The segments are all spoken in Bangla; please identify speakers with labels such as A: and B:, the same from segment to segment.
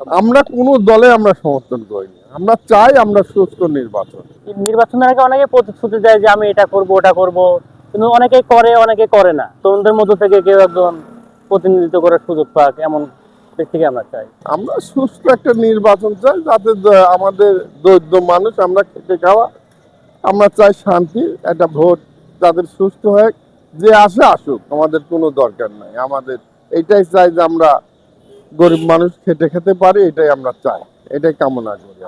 A: আমরা কোনো দলে আমরা সমর্থন করিনি। আমরা চাই আমরা সুস্থ নির্বাচন।
B: নির্বাচনের আগে অনেকে প্রতিশ্রুতি দেয় যে আমি এটা করব ওটা করব। কিন্তু অনেকে করে অনেকে করে না। তরুণদের মধ্য থেকে কেউ একজন প্রতিনিধিত্ব করার সুযোগ পাক এমন ব্যক্তিকে আমরা চাই।
A: আমরা সুস্থ একটা নির্বাচন চাই যাতে আমাদের দরিদ্র মানুষ আমরা খেটে খাওয়া আমরা চাই শান্তি একটা ভোট যাদের সুস্থ হয় যে আসে আসুক আমাদের কোনো দরকার নাই। আমাদের এটাই চাই যে আমরা গরিব মানুষ খেটে খেতে পারে, এটাই আমরা চাই। এটাই কামনা করি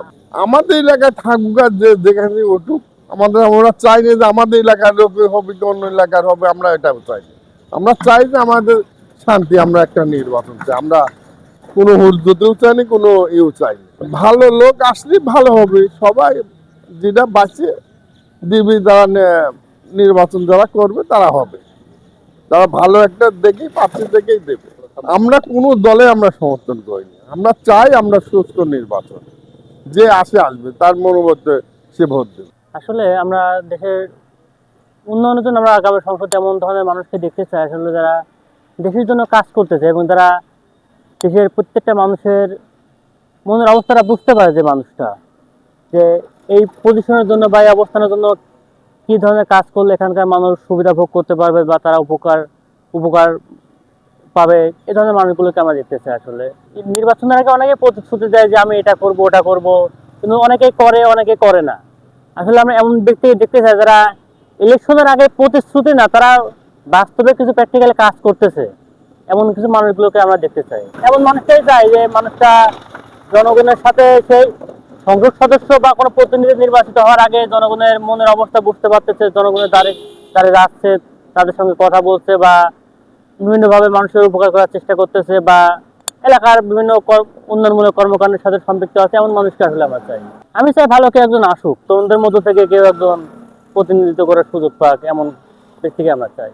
A: আমাদের এলাকায় থাকুক আর যে যেখানে উঠুক, আমাদের আমরা চাই না যে আমাদের এলাকার লোক হবে কি অন্য এলাকার হবে, আমরা এটাও চাই। আমরা চাই যে আমাদের শান্তি আমরা একটা নির্বাচন চাই। আমরা কোনো হুলদুতেও চাই না, কোনো ইউ চাই। ভালো লোক আসলে ভালো হবে। সবাই যেটা বাঁচে, দিবি যারা নির্বাচন যারা করবে, তারা হবে। তারা ভালো একটা দেখেই প্রার্থী দেখেই দেবে। আমরা কোনো দলে আমরা সমর্থন করিনি। আমরা চাই আমরা সুস্থ নির্বাচন। যে আসে আসবে, তার মনোবদ্ধে সে ভোট দেবে।
B: আসলে আমরা দেশের উন্নয়নের জন্য আমরা আগামী সংসদে এমন ধরনের মানুষকে দেখতে চাই, আসলে যারা দেশের জন্য কাজ করতেছে এবং যারা দেশের প্রত্যেকটা মানুষের মনের অবস্থাটা বুঝতে পারে যে মানুষটা, যে এই পজিশনের জন্য বা এই অবস্থানের জন্য কি ধরনের কাজ করলে এখানকার মানুষ সুবিধা ভোগ করতে পারবে বা তারা উপকার উপকার পাবে এই ধরনের মানুষগুলোকে আমরা দেখতে চাই আসলে নির্বাচনের আগে অনেকে প্রতিশ্রুতি দেয় যে আমি এটা করব, ওটা করব, কিন্তু অনেকেই করে অনেকে করে না। আসলে আমরা এমন ব্যক্তি দেখতে চাই যারা ইলেকশনের আগে প্রতিশ্রুতি না, তারা বাস্তবে কিছু প্র্যাকটিক্যালি কাজ করতেছে। এমন কিছু মানুষগুলোকে আমরা দেখতে চাই। এমন মানুষটাই চাই যে মানুষটা জনগণের সাথে সেই সংসদ সদস্য বা কোনো প্রতিনিধি নির্বাচিত হওয়ার আগে জনগণের মনের অবস্থা বুঝতে পারতেছে, জনগণের দ্বারে দ্বারে যাচ্ছে, তাদের সঙ্গে কথা বলছে বা বিভিন্নভাবে মানুষের উপকার করার চেষ্টা করতেছে বা এলাকার বিভিন্ন উন্নয়নমূলক কর্মকাণ্ডের সাথে সম্পৃক্ত আছে, এমন মানুষকে আসলে আমরা চাই। আমি চাই ভালো কেউ একজন আসুক, তরুণদের মধ্যে থেকে কেউ একজন প্রতিনিধিত্ব করার সুযোগ পাক, এমন ব্যক্তিকে আমরা চাই।